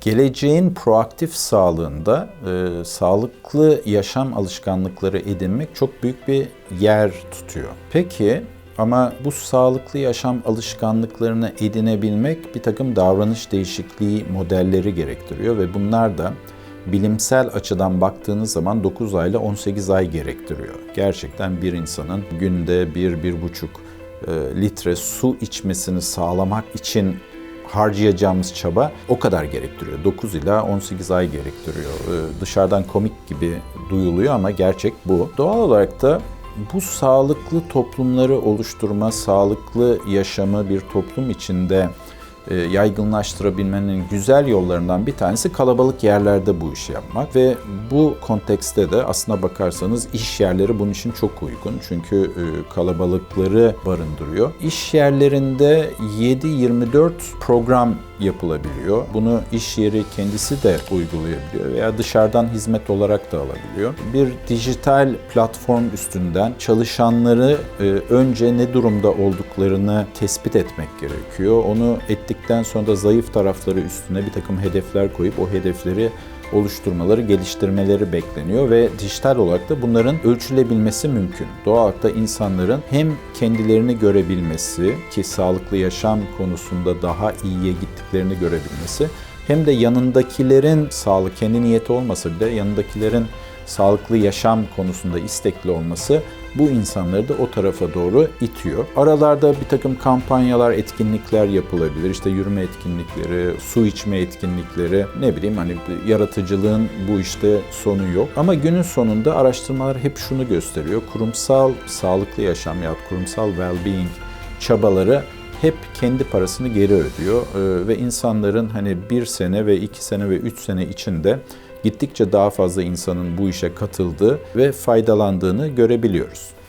Geleceğin proaktif sağlığında e, sağlıklı yaşam alışkanlıkları edinmek çok büyük bir yer tutuyor. Peki ama bu sağlıklı yaşam alışkanlıklarını edinebilmek bir takım davranış değişikliği modelleri gerektiriyor ve bunlar da bilimsel açıdan baktığınız zaman 9 ay ile 18 ay gerektiriyor. Gerçekten bir insanın günde 1-1,5 e, litre su içmesini sağlamak için harcayacağımız çaba o kadar gerektiriyor. 9 ila 18 ay gerektiriyor. Ee, Dışarıdan komik gibi duyuluyor ama gerçek bu. Doğal olarak da bu sağlıklı toplumları oluşturma, sağlıklı yaşamı bir toplum içinde yaygınlaştırabilmenin güzel yollarından bir tanesi kalabalık yerlerde bu işi yapmak ve bu kontekste de aslına bakarsanız iş yerleri bunun için çok uygun çünkü e, kalabalıkları barındırıyor. İş yerlerinde 7-24 program yapılabiliyor. Bunu iş yeri kendisi de uygulayabiliyor veya dışarıdan hizmet olarak da alabiliyor. Bir dijital platform üstünden çalışanları e, önce ne durumda olduklarını tespit etmek gerekiyor. Onu ettikten sonra da zayıf tarafları üstüne bir takım hedefler koyup o hedefleri oluşturmaları, geliştirmeleri bekleniyor ve dijital olarak da bunların ölçülebilmesi mümkün. Doğal olarak da insanların hem kendilerini görebilmesi ki sağlıklı yaşam konusunda daha iyiye gittiklerini görebilmesi hem de yanındakilerin sağlık kendi niyeti olmasa bile yanındakilerin sağlıklı yaşam konusunda istekli olması bu insanları da o tarafa doğru itiyor. Aralarda bir takım kampanyalar, etkinlikler yapılabilir. İşte yürüme etkinlikleri, su içme etkinlikleri, ne bileyim hani yaratıcılığın bu işte sonu yok. Ama günün sonunda araştırmalar hep şunu gösteriyor. Kurumsal sağlıklı yaşam ya kurumsal well-being çabaları hep kendi parasını geri ödüyor ve insanların hani bir sene ve iki sene ve üç sene içinde gittikçe daha fazla insanın bu işe katıldığı ve faydalandığını görebiliyoruz.